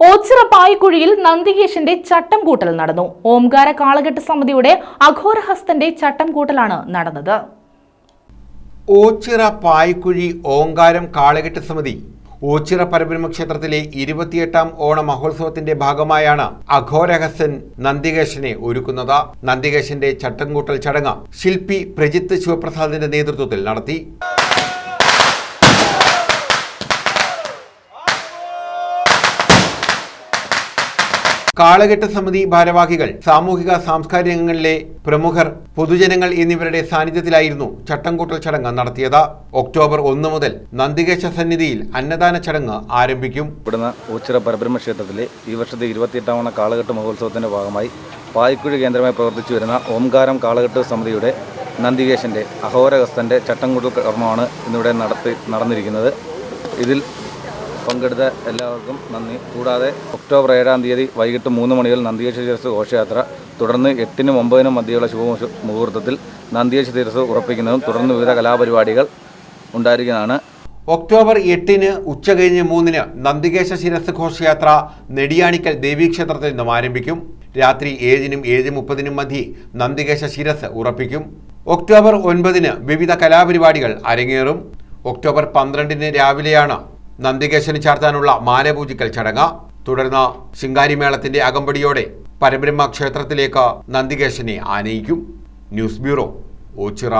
ഓച്ചിറ പായ്ക്കുഴിയിൽ നന്ദികേശന്റെ ചട്ടം കൂട്ടൽ നടന്നു. ഓംകാര കാളകെട്ട് സമിതിയുടെ അഘോരഹസ്തന്റെ ചട്ടം കൂട്ടലാണ് നടന്നത്. ഓച്ചിറ പായ്ക്കുഴി ഓങ്കാരം കാളകെട്ട് സമിതി ഓച്ചിറ പരബ്രഹ്മ ക്ഷേത്രത്തിലെ ഇരുപത്തിയെട്ടാം ഓണ മഹോത്സവത്തിന്റെ ഭാഗമായാണ് അഘോരഹസൻ നന്ദികേശനെ ഒരുക്കുന്നത്. നന്ദികേശന്റെ ചട്ടംകൂട്ടൽ ചടങ്ങ് ശില്പി പ്രജിത്ത് ശിവപ്രസാദിന്റെ നേതൃത്വത്തിൽ നടത്തി. കാളകെട്ട് സമിതി ഭാരവാഹികൾ സാമൂഹിക സാംസ്കാരിക രംഗങ്ങളിലെ പ്രമുഖർ പൊതുജനങ്ങൾ എന്നിവരുടെ സാന്നിധ്യത്തിലായിരുന്നു ചട്ടംകൂട്ടൽ ചടങ്ങ് നടത്തിയത്. ഒക്ടോബർ ഒന്ന് മുതൽ നന്ദികേശ സന്നിധിയിൽ അന്നദാന ചടങ്ങ് ആരംഭിക്കും. ഇവിടുന്ന് ഊച്ചിറ പരബ്രഹ്മ ക്ഷേത്രത്തിലെ ഈ വർഷത്തെ ഇരുപത്തിയെട്ടാമണ കാളകെട്ട് മഹോത്സവത്തിന്റെ ഭാഗമായി പായ്ക്കുഴി കേന്ദ്രമായി പ്രവർത്തിച്ചു വരുന്ന ഓംകാരം കാളകെട്ട് സമിതിയുടെ നന്ദികേശന്റെ അഹോരഹസ്തന്റെ ചട്ടംകൂട്ടൽ കർമ്മമാണ് ഇന്നിവിടെ നടത്തി നടന്നിരിക്കുന്നത്. ഇതിൽ പങ്കെടുത്ത എല്ലാവർക്കും നന്ദി. കൂടാതെ ഒക്ടോബർ ഏഴാം തീയതി വൈകിട്ട് മൂന്ന് മണിയിൽ നന്ദികേശ തീരസ് ഘോഷയാത്ര തുടർന്ന് എട്ടിനും ഒമ്പതിനും മധ്യയുള്ള ശുഭ മുഹൂർത്തത്തിൽ നന്ദികേശ തീരസ് ഉറപ്പിക്കുന്നതും തുടർന്ന് വിവിധ കലാപരിപാടികൾ ഉണ്ടായിരിക്കുന്നതാണ്. ഒക്ടോബർ എട്ടിന് ഉച്ചകഴിഞ്ഞ് മൂന്നിന് നന്ദികേശ ശിരസ് ഘോഷയാത്ര നെടിയാണിക്കൽ ദേവീക്ഷേത്രത്തിൽ നിന്നും ആരംഭിക്കും. രാത്രി ഏഴിനും ഏഴ് മുപ്പതിനും മധ്യേ നന്ദികേശ ശിരസ് ഉറപ്പിക്കും. ഒക്ടോബർ ഒൻപതിന് വിവിധ കലാപരിപാടികൾ അരങ്ങേറും. ഒക്ടോബർ പന്ത്രണ്ടിന് രാവിലെയാണ് നന്ദികേശന് ചാർത്താനുള്ള മാലപൂജിക്കൽ ചടങ്ങ്. തുടർന്ന് ശിങ്കാരിമേളത്തിന്റെ അകമ്പടിയോടെ പരബ്രഹ്മ ക്ഷേത്രത്തിലേക്ക് നന്ദികേശനെ ആനയിക്കും. News bureau Oachira.